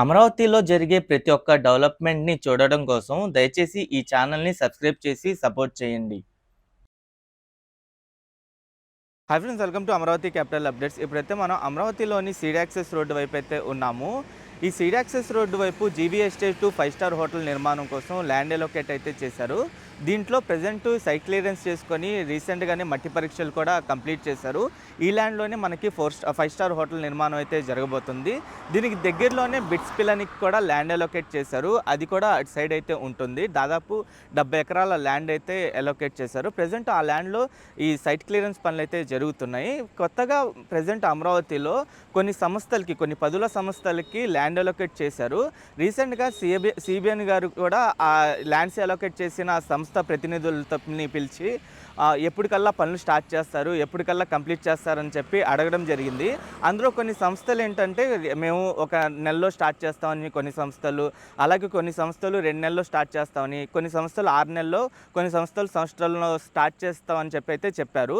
అమరావతిలో జరిగే ప్రతి ఒక్క డెవలప్మెంట్‌ని చూడడం కోసం దయచేసి ఈ ఛానల్‌ని సబ్స్క్రైబ్ చేసి సపోర్ట్ చేయండి. Hi friends welcome to Amaravati capital updates. ఇప్పుడైతే మనం అమరావతిలోని సీడాక్సెస్ రోడ్డు వైపు అయితే ఉన్నాము. ఈ సీడాక్సెస్ రోడ్డు వైపు GB estate five star hotel నిర్మాణం కోసం ల్యాండ్ ఎలోకేట్ అయితే చేశారు. దీంట్లో ప్రెజెంట్ సైట్ క్లియరెన్స్ చేసుకొని రీసెంట్‌గానే మట్టి పరీక్షలు కూడా కంప్లీట్ చేశారు. ఈ ల్యాండ్‌లోనే మనకి ఫోర్ ఫైవ్ స్టార్ హోటల్ నిర్మాణం అయితే జరగబోతుంది. దీనికి దగ్గరలోనే బిట్స్ పిల్లనికి కూడా ల్యాండ్ ఎలోకేట్ చేశారు. అది కూడా అటు సైడ్ అయితే ఉంటుంది. దాదాపు 70 ఎకరాల ల్యాండ్ అయితే ఎలోకేట్ చేశారు. ప్రజెంట్ ఆ ల్యాండ్‌లో ఈ సైట్ క్లియరెన్స్ పనులు అయితే జరుగుతున్నాయి. కొత్తగా ప్రజెంట్ అమరావతిలో కొన్ని సంస్థలకి కొన్ని పదుల సంస్థలకి ల్యాండ్ ఎలోకేట్ చేశారు. రీసెంట్‌గా సిబి సిబిఎన్ గారు కూడా ఆ ల్యాండ్స్ ఎలోకేట్ చేసిన సంస్థ సంస్థ ప్రతినిధులతోని పిలిచి ఎప్పటికల్లా పనులు స్టార్ట్ చేస్తారు, ఎప్పటికల్లా కంప్లీట్ చేస్తారని చెప్పి అడగడం జరిగింది. అందులో కొన్ని సంస్థలు ఏంటంటే మేము ఒక నెలలో స్టార్ట్ చేస్తామని కొన్ని సంస్థలు, అలాగే కొన్ని సంస్థలు రెండు నెలల్లో స్టార్ట్ చేస్తామని, కొన్ని సంస్థలు ఆరు నెలల్లో, కొన్ని సంస్థలు సంవత్సరాల్లో స్టార్ట్ చేస్తామని చెప్పి అయితే చెప్పారు.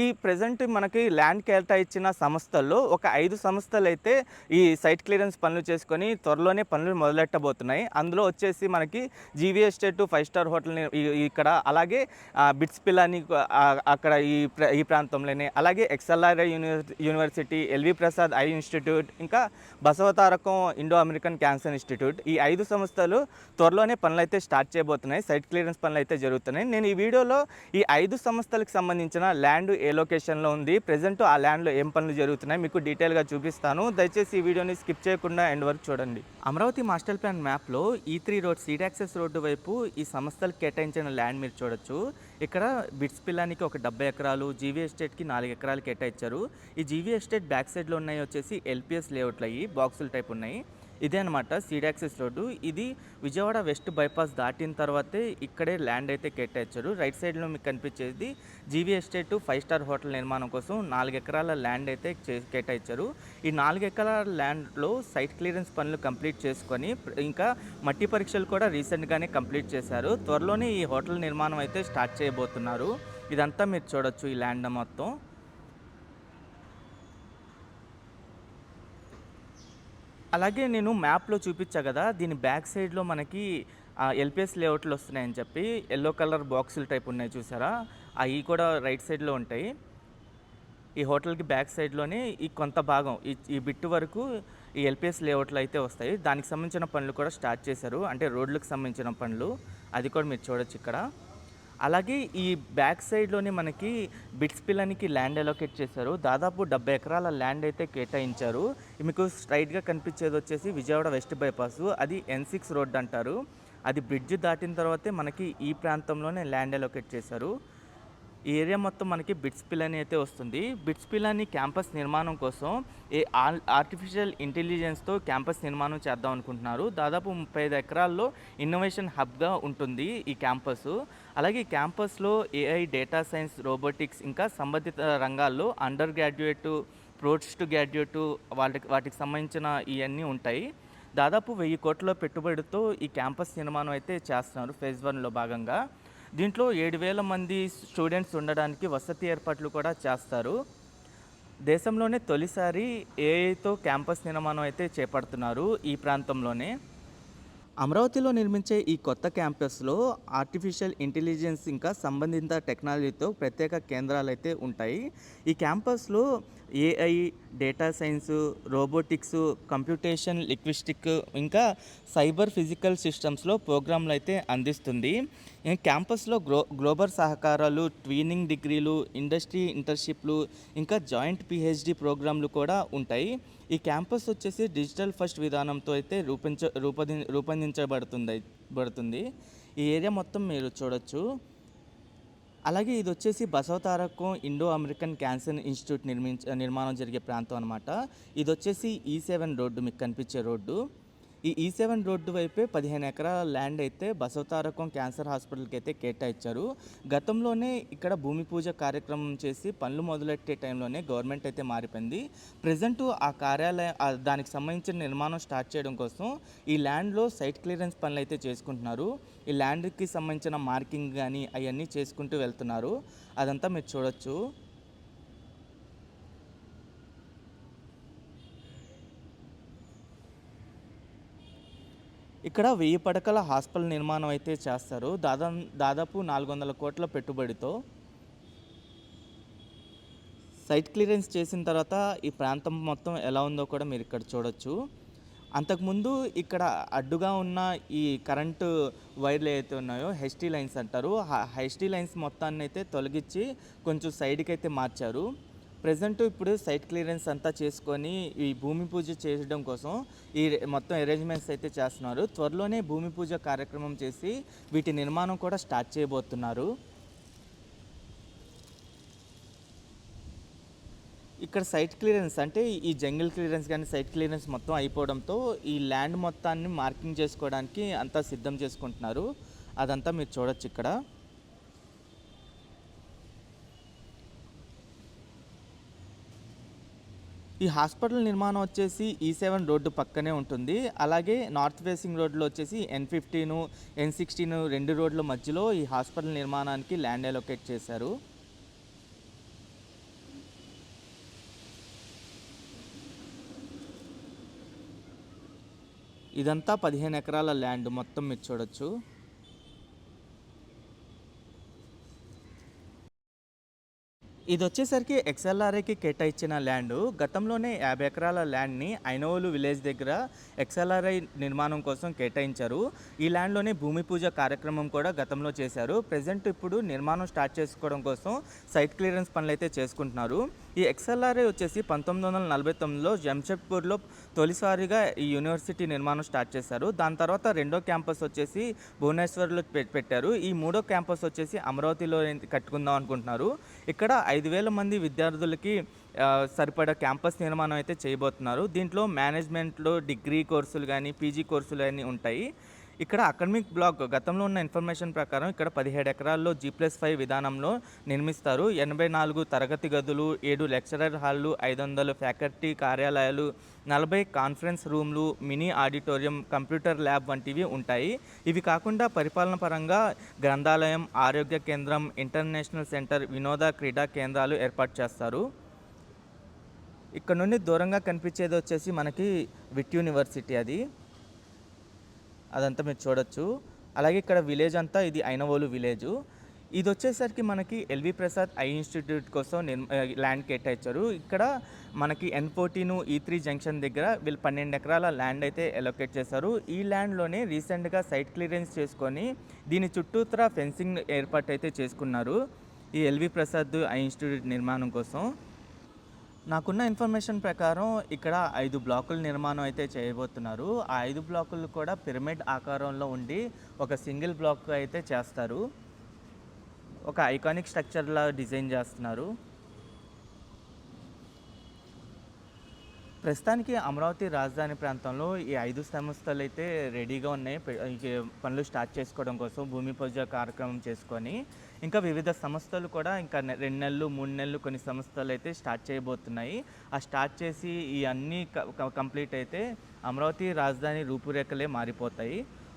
ఈ ప్రెజెంట్ మనకి ల్యాండ్ కేటాయించిన సంస్థల్లో ఒక ఐదు సంస్థలు అయితే ఈ సైట్ క్లియరెన్స్ పనులు చేసుకొని త్వరలోనే పనులు మొదలెట్టబోతున్నాయి. అందులో వచ్చేసి మనకి GV estate five star hotel ఈ ఇక్కడ అలాగే బిట్స్ పిల్లని అక్కడ ఈ ఈ ప్రాంతంలోనే అలాగే XLR university university, LV Prasad eye institute ఇంకా Basavatarakam Indo American cancer institute ఈ ఐదు సంస్థలు త్వరలోనే పనులైతే స్టార్ట్ చేయబోతున్నాయి. సైట్ క్లియరెన్స్ పనులు అయితే జరుగుతున్నాయి. నేను ఈ వీడియోలో ఈ ఐదు సంస్థలకు సంబంధించిన ల్యాండ్ ఏ లొకేషన్‌లో ఉంది, ప్రెజెంట్ ఆ ల్యాండ్‌లో ఏం పనులు జరుగుతున్నాయి మీకు డీటెయిల్‌గా చూపిస్తాను. దయచేసి ఈ వీడియోని స్కిప్ చేయకుండా ఎండ్ వరకు చూడండి. అమరావతి మాస్టర్ ప్లాన్ మ్యాప్‌లో ఈ three road seed access road వైపు ఈ సంస్థలకు కేటాయించిన ల్యాండ్ మీరు చూడొచ్చు. ఇక్కడ బిట్స్ పిల్లానికి ఒక 70 ఎకరాలు, జీవీ ఎస్టేట్‌కి నాలుగు ఎకరాలు కేటాయించారు. ఈ జీవీ ఎస్టేట్ బ్యాక్ సైడ్‌లో ఉన్నాయి వచ్చేసి ఎల్పిఎస్ లేఅవుట్లు అయ్యి బాక్సుల టైప్ ఉన్నాయి. ఇదే అనమాట సీడ్ యాక్సెస్ రోడ్డు. ఇది విజయవాడ వెస్ట్ బైపాస్ దాటిన తర్వాతే ఇక్కడే ల్యాండ్ అయితే కేటాయించారు. రైట్ సైడ్‌లో మీకు కనిపించేది GV estate five star hotel నిర్మాణం కోసం నాలుగు ఎకరాల ల్యాండ్ అయితే చే కేటాయించారు. ఈ నాలుగు ఎకరాల ల్యాండ్‌లో సైట్ క్లియరెన్స్ పనులు కంప్లీట్ చేసుకొని ఇంకా మట్టి పరీక్షలు కూడా రీసెంట్‌గానే కంప్లీట్ చేశారు. త్వరలోనే ఈ హోటల్ నిర్మాణం అయితే స్టార్ట్ చేయబోతున్నారు. ఇదంతా మీరు చూడొచ్చు ఈ ల్యాండ్ మొత్తం. అలాగే నేను మ్యాప్‌లో చూపించా కదా దీని బ్యాక్ సైడ్‌లో మనకి ఎల్పిఎస్ లేఅవుట్లు వస్తున్నాయని చెప్పి ఎల్లో కలర్ బాక్సులు టైప్ ఉన్నాయి చూసారా? అవి కూడా రైట్ సైడ్‌లో ఉంటాయి. ఈ హోటల్‌కి బ్యాక్ సైడ్‌లోనే ఈ కొంత భాగం ఈ ఈ బిట్ వరకు ఈ ఎల్పిఎస్ లేఅవుట్లు అయితే వస్తాయి. దానికి సంబంధించిన పనులు కూడా స్టార్ట్ చేశారు. అంటే రోడ్లకు సంబంధించిన పనులు. అది కూడా మీరు చూడొచ్చు ఇక్కడ. అలాగే ఈ బ్యాక్ సైడ్‌లోనే మనకి బిట్స్ పిల్లనికి ల్యాండ్ ఎలోకేట్ చేశారు. దాదాపు 70 ఎకరాల ల్యాండ్ అయితే కేటాయించారు. మీకు స్ట్రైట్గా కనిపించేది వచ్చేసి విజయవాడ వెస్ట్ బైపాసు. అది ఎన్ సిక్స్ రోడ్ అంటారు. అది బ్రిడ్జ్ దాటిన తర్వాతే మనకి ఈ ప్రాంతంలోనే ల్యాండ్ ఎలోకేట్ చేశారు. ఈ ఏరియా మొత్తం మనకి బిట్స్ పిల్లని అయితే వస్తుంది. బిట్స్ పిల్లని క్యాంపస్ నిర్మాణం కోసం ఏ ఆల్ ఆర్టిఫిషియల్ ఇంటెలిజెన్స్‌తో క్యాంపస్ నిర్మాణం చేద్దాం అనుకుంటున్నారు. దాదాపు 35 ఎకరాల్లో ఇన్నోవేషన్ హబ్‌గా ఉంటుంది ఈ క్యాంపస్ అలాగే ఈ క్యాంపస్‌లో ఏఐ, డేటా సైన్స్, రోబోటిక్స్ ఇంకా సంబంధిత రంగాల్లో అండర్ గ్రాడ్యుయేట్, పోస్ట్ గ్రాడ్యుయేట్ వాళ్ళకి వాటికి సంబంధించిన ఇవన్నీ ఉంటాయి. దాదాపు వెయ్యి కోట్ల పెట్టుబడితో ఈ క్యాంపస్ నిర్మాణం అయితే చేస్తున్నారు ఫేజ్ వన్లో భాగంగా. దీంట్లో ఏడు వేల మంది స్టూడెంట్స్ ఉండడానికి వసతి ఏర్పాట్లు కూడా చేస్తారు. దేశంలోనే తొలిసారి ఏఐతో క్యాంపస్ నిర్మాణం అయితే చేపడుతున్నారు ఈ ప్రాంతంలోనే. అమరావతిలో నిర్మించే ఈ కొత్త క్యాంపస్‌లో ఆర్టిఫిషియల్ ఇంటెలిజెన్స్ ఇంకా సంబంధిత టెక్నాలజీతో ప్రత్యేక కేంద్రాలు అయితే ఉంటాయి. ఈ క్యాంపస్‌లో AI, data science, robotics, computation linguistic ఇంకా సైబర్ ఫిజికల్ సిస్టమ్స్‌లో ప్రోగ్రాంలు అయితే అందిస్తుంది. ఈ క్యాంపస్‌లో గ్లో గ్లోబల్ సహకారాలు, ట్వీనింగ్ డిగ్రీలు, ఇండస్ట్రీ ఇంటర్న్‌షిప్‌లు ఇంకా జాయింట్ పిహెచ్డి ప్రోగ్రాంలు కూడా ఉంటాయి. ఈ క్యాంపస్ వచ్చేసి డిజిటల్ ఫస్ట్ విధానంతో అయితే రూపించ రూపొంది రూపొందించబడుతుంది పడుతుంది ఈ ఏరియా మొత్తం మీరు చూడొచ్చు. అలాగే ఇది వచ్చేసి Basavatarakam Indo American cancer institute నిర్మించ నిర్మాణం జరిగే ప్రాంతం అనమాట. ఇది వచ్చేసి ఈ e సెవెన్ రోడ్డు మీకు కనిపించే రోడ్డు. ఈ e ఈ సెవెన్ రోడ్డు వైపే 15 ఎకరాల ల్యాండ్ అయితే బసవతారకం క్యాన్సర్ హాస్పిటల్‌కి అయితే కేటాయించారు. గతంలోనే ఇక్కడ భూమి పూజ కార్యక్రమం చేసి పనులు మొదలెట్టే టైంలోనే గవర్నమెంట్ అయితే మారిపోయింది. ప్రెజెంట్ ఆ కార్యాలయం దానికి సంబంధించిన నిర్మాణం స్టార్ట్ చేయడం కోసం ఈ ల్యాండ్‌లో సైట్ క్లియరెన్స్ పనులు అయితే చేసుకుంటున్నారు. ఈ ల్యాండ్‌కి సంబంధించిన మార్కింగ్ కానీ అవన్నీ చేసుకుంటూ వెళ్తున్నారు. అదంతా మీరు చూడొచ్చు. ఇక్కడ వెయ్యి పడకల హాస్పిటల్ నిర్మాణం అయితే చేస్తారు. దాదా దాదాపు నాలుగు వందల కోట్ల పెట్టుబడితో సైట్ క్లియరెన్స్ చేసిన తర్వాత ఈ ప్రాంతం మొత్తం ఎలా ఉందో కూడా మీరు ఇక్కడ చూడొచ్చు. అంతకుముందు ఇక్కడ అడ్డుగా ఉన్న ఈ కరెంటు వైర్లు ఏవైతే ఉన్నాయో హెచ్టీ లైన్స్ అంటారు. హెచ్టీ లైన్స్ మొత్తాన్ని అయితే తొలగించి కొంచెం సైడ్కి అయితే మార్చారు. ప్రజెంట్ ఇప్పుడు సైట్ క్లియరెన్స్ అంతా చేసుకొని ఈ భూమి పూజ చేయడం కోసం ఈ మొత్తం అరేంజ్మెంట్స్ అయితే చేస్తున్నారు. త్వరలోనే భూమి పూజ కార్యక్రమం చేసి వీటి నిర్మాణం కూడా స్టార్ట్ చేయబోతున్నారు. ఇక్కడ సైట్ క్లియరెన్స్ అంటే ఈ జంగిల్ క్లియరెన్స్ కానీ సైట్ క్లియరెన్స్ మొత్తం అయిపోవడంతో ఈ ల్యాండ్ మొత్తాన్ని మార్కింగ్ చేసుకోవడానికి అంతా సిద్ధం చేసుకుంటున్నారు. అదంతా మీరు చూడొచ్చు ఇక్కడ. ఈ హాస్పిటల్ నిర్మాణం వచ్చేసి e ఈ సెవెన్ రోడ్డు పక్కనే ఉంటుంది. అలాగే నార్త్ ఫేసింగ్ రోడ్లో వచ్చేసి ఎన్ ఫిఫ్టీను ఎన్ సిక్స్టీన్ రెండు రోడ్ల మధ్యలో ఈ హాస్పిటల్ నిర్మాణానికి ల్యాండ్ అలొకేట్ చేశారు. ఇదంతా పదిహేను ఎకరాల ల్యాండ్ మొత్తం మీరు చూడొచ్చు. ఇది వచ్చేసరికి ఎక్స్ఎల్ఆర్ఏకి కేటాయించిన ల్యాండ్. గతంలోనే యాభై ఎకరాల ల్యాండ్ని ఐనవోలు విలేజ్ దగ్గర ఎక్స్ఎల్ఆర్ఐ నిర్మాణం కోసం కేటాయించారు. ఈ ల్యాండ్లోనే భూమి పూజ కార్యక్రమం కూడా గతంలో చేశారు. ప్రజెంట్ ఇప్పుడు నిర్మాణం స్టార్ట్ చేసుకోవడం కోసం సైట్ క్లియరెన్స్ పనులు అయితే చేసుకుంటున్నారు. ఈ ఎక్స్ఎల్ఆర్ఏ వచ్చేసి పంతొమ్మిది వందల నలభై తొమ్మిదిలో జంషెడ్పూర్లో తొలిసారిగా ఈ యూనివర్సిటీ నిర్మాణం స్టార్ట్ చేశారు. దాని తర్వాత రెండో క్యాంపస్ వచ్చేసి భువనేశ్వర్లో పె- పెట్టారు. ఈ మూడో క్యాంపస్ వచ్చేసి అమరావతిలో కట్టుకుందాం అనుకుంటున్నారు. ఇక్కడ ఐదు వేల మంది విద్యార్థులకి సరిపడా క్యాంపస్ నిర్మాణం అయితే చేయబోతున్నారు. దీంట్లో మేనేజ్మెంట్లో డిగ్రీ కోర్సులు కానీ పీజీ కోర్సులు కానీ ఉంటాయి. ఇక్కడ అకాడమిక్ బ్లాక్ గతంలో ఉన్న ఇన్ఫర్మేషన్ ప్రకారం ఇక్కడ పదిహేడు ఎకరాల్లో జీ ప్లస్ ఫైవ్ విధానంలో నిర్మిస్తారు. ఎనభై నాలుగు తరగతి గదులు ఏడు లెక్చరర్ హాళ్ళు ఐదు వందలు ఫ్యాకల్టీ కార్యాలయాలు నలభై కాన్ఫరెన్స్ రూమ్లు మినీ ఆడిటోరియం కంప్యూటర్ ల్యాబ్ వంటివి ఉంటాయి. ఇవి కాకుండా పరిపాలన పరంగా గ్రంథాలయం ఆరోగ్య కేంద్రం ఇంటర్నేషనల్ సెంటర్ వినోద క్రీడా కేంద్రాలు ఏర్పాటు చేస్తారు. ఇక్కడ నుండి దూరంగా కనిపించేది వచ్చేసి మనకి విట్ యూనివర్సిటీ అది. అదంతా మీరు చూడొచ్చు. అలాగే ఇక్కడ విలేజ్ అంతా ఇది ఐనవోలు విలేజ్. ఇది వచ్చేసరికి మనకి ఎల్వి ప్రసాద్ ఐ ఇన్స్టిట్యూట్ కోసం నిర్ ల్యాండ్ కేటాయించారు. ఇక్కడ మనకి ఎన్ ఫోర్టీన్ ఈ త్రీ జంక్షన్ దగ్గర వీళ్ళు పన్నెండు ఎకరాల ల్యాండ్ అయితే ఎలొకేట్ చేశారు. ఈ ల్యాండ్లోనే రీసెంట్గా సైట్ క్లియరెన్స్ చేసుకొని దీని చుట్టూతర ఫెన్సింగ్ ఏర్పాటు అయితే చేసుకున్నారు ఈ ఎల్వి ప్రసాద్ ఐ ఇన్స్టిట్యూట్ నిర్మాణం కోసం. నాకున్న ఇన్ఫర్మేషన్ ప్రకారం ఇక్కడ ఐదు బ్లాకుల నిర్మాణం అయితే చేయబోతున్నారు. ఆ ఐదు బ్లాకులు కూడా పిరమిడ్ ఆకారంలో ఉండి ఒక సింగిల్ బ్లాక్ అయితే చేస్తారు. ఒక ఐకానిక్ స్ట్రక్చర్లా డిజైన్ చేస్తున్నారు. ప్రస్తుతానికి అమరావతి రాజధాని ప్రాంతంలో ఈ ఐదు సంస్థలు అయితే రెడీగా ఉన్నాయి. పనులు స్టార్ట్ చేసుకోవడం కోసం భూమి పూజ కార్యక్రమం చేసుకొని ఇంకా వివిధ సంస్థలు కూడా ఇంకా రెండు నెలలు మూడు నెలలు కొన్ని సంస్థలు అయితే స్టార్ట్ చేయబోతున్నాయి. ఆ స్టార్ట్ చేసి ఈ అన్నీ కంప్లీట్ అయితే అమరావతి రాజధాని రూపురేఖలే మారిపోతాయి.